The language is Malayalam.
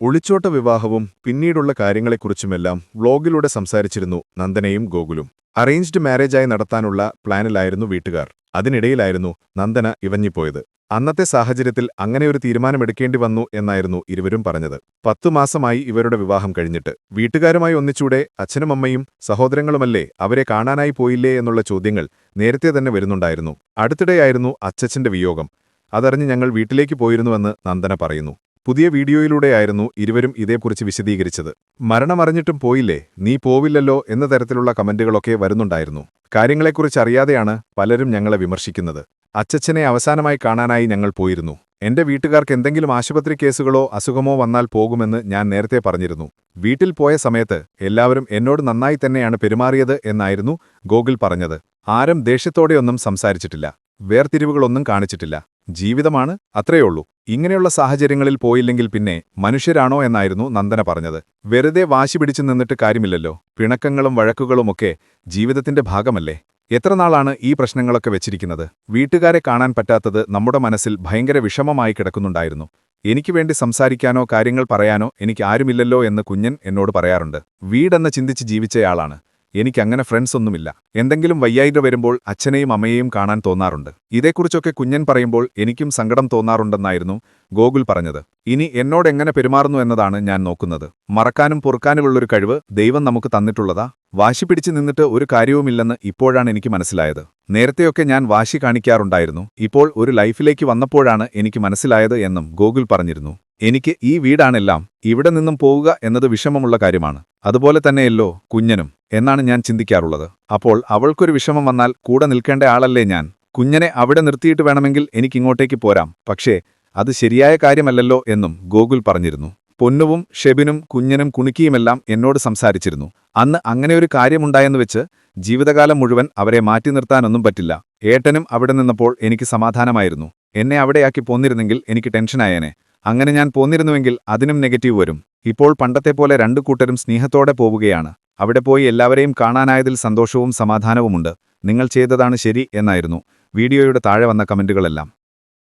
ഒളിച്ചോട്ട വിവാഹവും പിന്നീടുള്ള കാര്യങ്ങളെക്കുറിച്ചുമെല്ലാം വ്ളോഗിലൂടെ സംസാരിച്ചിരുന്നു നന്ദനയും ഗോകുലും. അറേഞ്ച്ഡ് മാരേജായി നടത്താനുള്ള പ്ലാനിലായിരുന്നു വീട്ടുകാർ. അതിനിടയിലായിരുന്നു നന്ദന ഇവഞ്ഞിപ്പോയത്. അന്നത്തെ സാഹചര്യത്തിൽ അങ്ങനെയൊരു തീരുമാനമെടുക്കേണ്ടി വന്നു എന്നായിരുന്നു ഇരുവരും പറഞ്ഞത്. പത്തു മാസമായി ഇവരുടെ വിവാഹം കഴിഞ്ഞിട്ട്. വീട്ടുകാരുമായി ഒന്നിച്ചൂടെ അച്ഛനും അമ്മയും സഹോദരങ്ങളുമല്ലേ അവരെ കാണാനായി പോയില്ലേ എന്നുള്ള ചോദ്യങ്ങൾ നേരത്തെ തന്നെ വരുന്നുണ്ടായിരുന്നു. അടുത്തിടെയായിരുന്നു അച്ചച്ചന്റെ വിയോഗം. അതറിഞ്ഞ് ഞങ്ങൾ വീട്ടിലേക്ക് പോയിരുന്നുവെന്ന് നന്ദന പറയുന്നു. പുതിയ വീഡിയോയിലൂടെയായിരുന്നു ഇരുവരും ഇതേക്കുറിച്ച് വിശദീകരിച്ചത്. മരണമറിഞ്ഞിട്ടും പോയില്ലേ? നീ പോവില്ലല്ലോ എന്ന തരത്തിലുള്ള കമന്റുകളൊക്കെ വരുന്നുണ്ടായിരുന്നു. കാര്യങ്ങളെക്കുറിച്ച് അറിയാതെയാണ് പലരും ഞങ്ങളെ വിമർശിക്കുന്നത്. അച്ചച്ചനെ അവസാനമായി കാണാനായി ഞങ്ങൾ പോയിരുന്നു. എന്റെ വീട്ടുകാർക്ക് എന്തെങ്കിലും ആശുപത്രി കേസുകളോ അസുഖമോ വന്നാൽ പോകുമെന്ന് ഞാൻ നേരത്തെ പറഞ്ഞിരുന്നു. വീട്ടിൽ പോയ സമയത്ത് എല്ലാവരും എന്നോട് നന്നായി തന്നെയാണ് പെരുമാറിയത് എന്നായിരുന്നു ഗോകുൽ പറഞ്ഞത്. ആരും ദേഷ്യത്തോടെയൊന്നും സംസാരിച്ചിട്ടില്ല. വേർതിരിവുകളൊന്നും കാണിച്ചിട്ടില്ല. ജീവിതമാണ് അത്രയുള്ളൂ. ഇങ്ങനെയുള്ള സാഹചര്യങ്ങളിൽ പോയില്ലെങ്കിൽ പിന്നെ മനുഷ്യരാണോ എന്നായിരുന്നു നന്ദന പറഞ്ഞത്. വെറുതെ വാശി പിടിച്ചു നിന്നിട്ട് കാര്യമില്ലല്ലോ. പിണക്കങ്ങളും വഴക്കുകളുമൊക്കെ ജീവിതത്തിന്റെ ഭാഗമല്ലേ. എത്ര നാളാണ് ഈ പ്രശ്നങ്ങളൊക്കെ വെച്ചിരിക്കുന്നത്? വീട്ടുകാരെ കാണാൻ പറ്റാത്തത് നമ്മുടെ മനസ്സിൽ ഭയങ്കര വിഷമമായി കിടക്കുന്നുണ്ടായിരുന്നു. എനിക്ക് വേണ്ടി സംസാരിക്കാനോ കാര്യങ്ങൾ പറയാനോ എനിക്ക് ആരുമില്ലല്ലോ എന്ന് കുഞ്ഞൻ എന്നോട് പറയാറുണ്ട്. വീടെന്ന് ചിന്തിച്ച് ജീവിച്ചയാളാണ്. എനിക്കങ്ങനെ ഫ്രണ്ട്സ് ഒന്നുമില്ല. എന്തെങ്കിലും വയ്യായിക വരുമ്പോൾ അച്ഛനെയും അമ്മയെയും കാണാൻ തോന്നാറുണ്ട്. ഇതേക്കുറിച്ചൊക്കെ കുഞ്ഞൻ പറയുമ്പോൾ എനിക്കും സങ്കടം തോന്നാറുണ്ടെന്നായിരുന്നു ഗോകുൽ പറഞ്ഞത്. ഇനി എന്നോട് എങ്ങനെ പെരുമാറുന്നു എന്നതാണ് ഞാൻ നോക്കുന്നത്. മറക്കാനും പൊറുക്കാനുമുള്ളൊരു കഴിവ് ദൈവം നമുക്ക് തന്നിട്ടുള്ളതാ. വാശി പിടിച്ചു നിന്നിട്ട് ഒരു കാര്യവുമില്ലെന്ന് ഇപ്പോഴാണ് എനിക്ക് മനസ്സിലായത്. നേരത്തെയൊക്കെ ഞാൻ വാശി കാണിക്കാറുണ്ടായിരുന്നു. ഇപ്പോൾ ഒരു ലൈഫിലേക്ക് വന്നപ്പോഴാണ് എനിക്ക് മനസ്സിലായത് എന്നും ഗോകുൽ പറഞ്ഞിരുന്നു. എനിക്ക് ഈ വീടാണെല്ലാം ഇവിടെ നിന്നും പോവുക എന്നത് വിഷമമുള്ള കാര്യമാണ്. അതുപോലെ തന്നെയല്ലോ കുഞ്ഞനും എന്നാണ് ഞാൻ ചിന്തിക്കാറുള്ളത്. അപ്പോൾ അവൾക്കൊരു വിഷമം വന്നാൽ കൂടെ നിൽക്കേണ്ട ആളല്ലേ ഞാൻ? കുഞ്ഞനെ അവിടെ നിർത്തിയിട്ട് വേണമെങ്കിൽ എനിക്കിങ്ങോട്ടേക്ക് പോരാം. പക്ഷേ അത് ശരിയായ കാര്യമല്ലല്ലോ എന്നും ഗോകുൽ പറഞ്ഞിരുന്നു. പൊന്നുവും ഷെബിനും കുഞ്ഞനും കുണുക്കിയുമെല്ലാം എന്നോട് സംസാരിച്ചിരുന്നു. അന്ന് അങ്ങനെയൊരു കാര്യമുണ്ടായെന്ന് വെച്ച് ജീവിതകാലം മുഴുവൻ അവരെ മാറ്റി നിർത്താനൊന്നും പറ്റില്ല. ഏട്ടനും അവിടെ നിന്നപ്പോൾ എനിക്ക് സമാധാനമായിരുന്നു. എന്നെ അവിടെയാക്കി പോന്നിരുന്നെങ്കിൽ എനിക്ക് ടെൻഷനായേനെ. അങ്ങനെ ഞാൻ പോന്നിരുന്നുവെങ്കിൽ അതിനും നെഗറ്റീവ് വരും. ഇപ്പോൾ പണ്ടത്തെ പോലെ രണ്ടു കൂട്ടരും സ്നേഹത്തോടെ പോവുകയാണ്. അവിടെ പോയി എല്ലാവരെയും കാണാനായതിൽ സന്തോഷവും സമാധാനവുമുണ്ട്. നിങ്ങൾ ചെയ്തതാണ് ശരി എന്നായിരുന്നു. വീഡിയോയുടെ താഴെ വന്ന കമന്റുകളെല്ലാം.